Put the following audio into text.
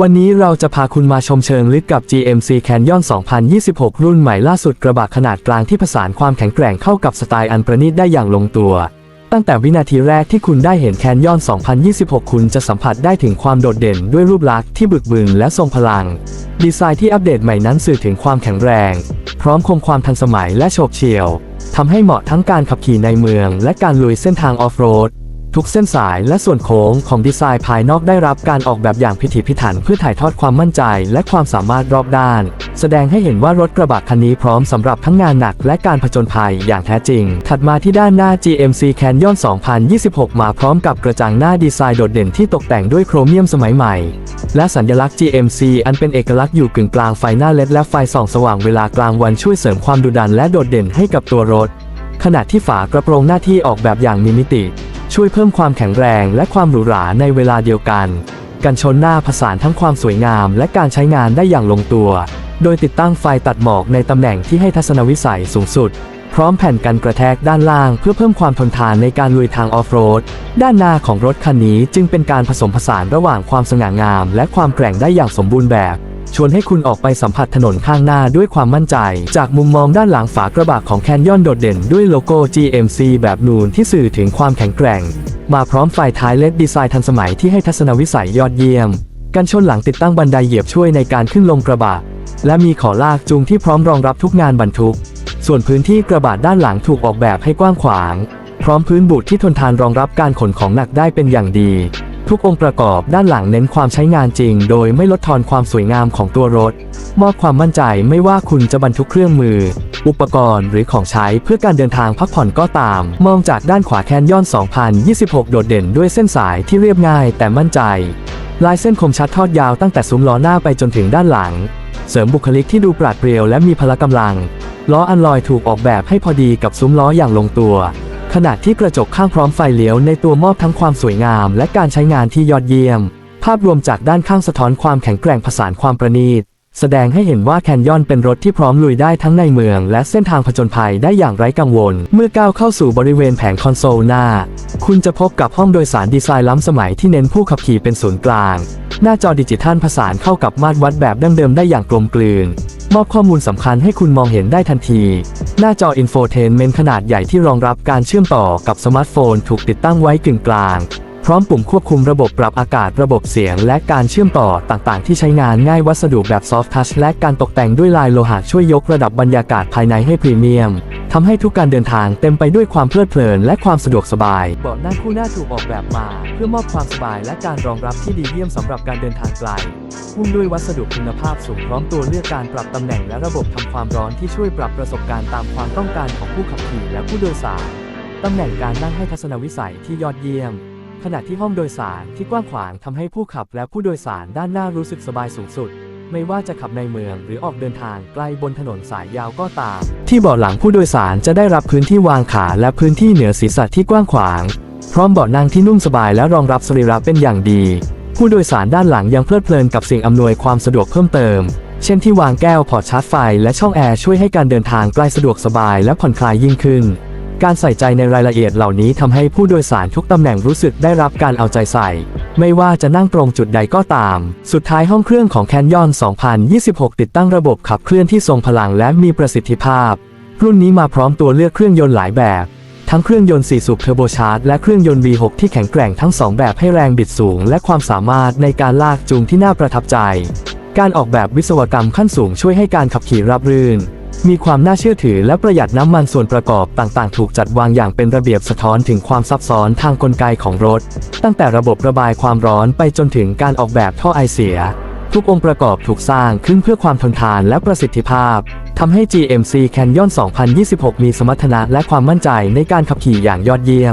วันนี้เราจะพาคุณมาชมเชิงลึกกับ GMC Canyon 2026 รุ่นใหม่ล่าสุดกระบะขนาดกลางที่ผสานความแข็งแกร่งเข้ากับสไตล์อันประณีตได้อย่างลงตัว ตั้งแต่วินาทีแรกที่คุณได้เห็น Canyon 2026 คุณจะสัมผัสได้ถึงความโดดเด่นด้วยรูปลักษณ์ที่บึกบึนและทรงพลัง ดีไซน์ที่อัปเดตใหม่นั้นสื่อถึงความแข็งแรง พร้อมคงความทันสมัยและโฉบเฉี่ยวทำให้เหมาะทั้งการขับขี่ในเมือง และการลุยเส้นทางออฟโรด ทุกเส้นสายและส่วนโค้งของดีไซน์ภายนอกได้รับการออกแบบอย่างพิถีพิถันเพื่อถ่ายทอดความมั่นใจและความสามารถรอบด้าน แสดงให้เห็นว่ารถกระบะคันนี้พร้อมสำหรับทั้งงานหนักและการผจญภัยอย่างแท้จริง ถัดมาที่ด้านหน้า GMC Canyon 2026 มาพร้อมกับกระจังหน้าดีไซน์โดดเด่นที่ตกแต่งด้วยโครเมียมสมัยใหม่ และสัญลักษณ์ GMC อันเป็นเอกลักษณ์อยู่กึ่งกลางไฟหน้าเลดและไฟส่องสว่างเวลากลางวันช่วยเสริมความดุดันและโดดเด่นให้กับตัวรถ ขณะที่ฝากระโปรงหน้าที่ออกแบบอย่างมีมิติ ช่วยเพิ่มความแข็งแรงและความหรูหราในเวลาเดียวกัน กันชนหน้าผสานทั้งความสวยงามและการใช้งานได้อย่างลงตัว โดยติดตั้งไฟตัดหมอกในตำแหน่งที่ให้ทัศนวิสัยสูงสุด พร้อมแผ่นกันกระแทกด้านล่าง เพื่อเพิ่มความทนทานในการลุยทางออฟโรด ด้านหน้าของรถคันนี้จึงเป็นการผสมผสานระหว่างความสง่างาม และความแกร่งได้อย่างสมบูรณ์แบบ ชวนให้คุณออกไปสัมผัสถนนข้างหน้าด้วยความมั่นใจ จากมุมมองด้านหลังฝากระบะของแคนยอนโดดเด่นด้วยโลโก้ GMC แบบนูนที่สื่อถึงความแข็งแกร่ง มาพร้อมไฟท้ายเลดดีไซน์ทันสมัยที่ให้ทัศนวิสัยยอดเยี่ยม กันชนหลังติดตั้งบันไดเหยียบช่วยในการขึ้นลงกระบะ และมีขอลากจูงที่พร้อมรองรับทุกงานบรรทุก ส่วนพื้นที่กระบะด้านหลังถูกออกแบบให้กว้างขวาง พร้อมพื้นบูดที่ทนทานรองรับการขนของหนักได้เป็นอย่างดี ทุกองค์ประกอบด้านหลังเน้นความใช้งานจริง โดยไม่ลดทอนความสวยงามของตัวรถ มอบความมั่นใจไม่ว่าคุณจะบรรทุกเครื่องมือ อุปกรณ์หรือของใช้เพื่อการเดินทางพักผ่อนก็ตาม มองจากด้านขวาแคนยอน 2026 โดดเด่นด้วยเส้นสายที่เรียบง่ายแต่มั่นใจ ลายเส้นคมชัดทอดยาวตั้งแต่ซุ้มล้อหน้าไปจนถึงด้านหลัง เสริมบุคลิกที่ดูปราดเปรียวและมีพละกำลังล้ออันลอยถูกออกแบบให้พอดีกับซุ้มล้ออย่างลงตัว ขณะที่กระจกข้างพร้อมไฟเลี้ยวในตัวมอบทั้งความสวยงาม และการใช้งานที่ยอดเยี่ยม ภาพรวมจากด้านข้างสะท้อนความแข็งแกร่งผสานความประณีต แสดงให้เห็นว่าแคนยอนเป็นรถที่พร้อมลุยได้ทั้งในเมือง และเส้นทางผจญภัยได้อย่างไร้กังวล เมื่อก้าวเข้าสู่บริเวณแผงคอนโซลหน้า คุณจะพบกับห้องโดยสารดีไซน์ล้ำสมัยที่เน้นผู้ขับขี่เป็นศูนย์กลาง หน้าจอดิจิทัลผสานเข้ากับมาตรวัดแบบดั้งเดิมได้อย่างกลมกลืน มอบข้อมูลสำคัญให้คุณมองเห็นได้ทันที หน้าจออินโฟเทนเมนต์ขนาดใหญ่ที่รองรับการเชื่อมต่อกับสมาร์ทโฟนถูกติดตั้งไว้กึ่งกลาง พร้อมปุ่มควบคุมระบบปรับอากาศระบบเสียง และการเชื่อมต่อต่างๆ ที่ใช้งานง่ายวัสดุแบบซอฟท์ทัชและการตกแต่งด้วยลายโลหะช่วยยกระดับบรรยากาศภายในให้พรีเมียม ทำให้ทุกการเดินทางเต็มไปด้วยความเพลิดเพลินและความสะดวกสบาย เบาะนั่งคู่หน้าถูกออกแบบมา เพื่อมอบความสบายและการรองรับที่ดีเยี่ยมสำหรับการเดินทางไกลหุ้มด้วยวัสดุคุณภาพสูงพร้อมตัวเลือกการปรับตำแหน่งและระบบทำความร้อนที่ช่วยปรับประสบการณ์ตามความต้องการของผู้ขับขี่และผู้โดยสารตำแหน่งการนั่งให้ทัศนวิสัยที่ยอดเยี่ยม ขณะที่ห้องโดยสารที่กว้างขวางทำให้ผู้ขับและผู้โดยสารด้านหน้ารู้สึกสบายสูงสุด ไม่ว่าจะขับในเมืองหรือออกเดินทางไกลบนถนนสายยาวก็ตาม ที่เบาะหลังผู้โดยสารจะได้รับพื้นที่วางขาและพื้นที่เหนือศีรษะที่กว้างขวาง พร้อมเบาะนั่งที่นุ่มสบายและรองรับสรีระเป็นอย่างดี ผู้โดยสารด้านหลังยังเพลิดเพลินกับสิ่งอำนวยความสะดวกเพิ่มเติม เช่นที่วางแก้วพอร์ตชาร์จไฟ และช่องแอร์ช่วยให้การเดินทางใกล้สะดวกสบายและผ่อนคลายยิ่งขึ้น การใส่ใจในรายละเอียดเหล่านี้ทำให้ผู้โดยสารทุกตำแหน่งรู้สึกได้รับการเอาใจใส่ ไม่ว่าจะนั่งตรงจุดใดก็ตาม สุดท้ายห้องเครื่องของแคนยอน2026 ติดตั้งระบบขับเคลื่อนที่ทรงพลังและมีประสิทธิภาพ รุ่นนี้มาพร้อมตัวเลือกเครื่องยนต์หลายแบบ ทั้งเครื่องยนต์ 4 สูบเทอร์โบชาร์จและเครื่องยนต์ V6 ที่แข็งแกร่งทั้ง 2 แบบให้แรงบิดสูง และความสามารถในการลากจูงที่น่าประทับใจ การออกแบบวิศวกรรมขั้นสูงช่วยให้การขับขี่ราบรื่น มีความน่าเชื่อถือและประหยัดน้ำมันส่วนประกอบต่างๆ ถูกจัดวางอย่างเป็นระเบียบสะท้อนถึงความซับซ้อนทางกลไกของรถ ตั้งแต่ระบบระบายความร้อนไปจนถึงการออกแบบท่อไอเสีย ทุกองค์ประกอบถูกสร้างขึ้นเพื่อความทนทานและประสิทธิภาพทำให้ GMC Canyon 2026 มีสมรรถนะและความมั่นใจในการขับขี่อย่างยอดเยี่ยม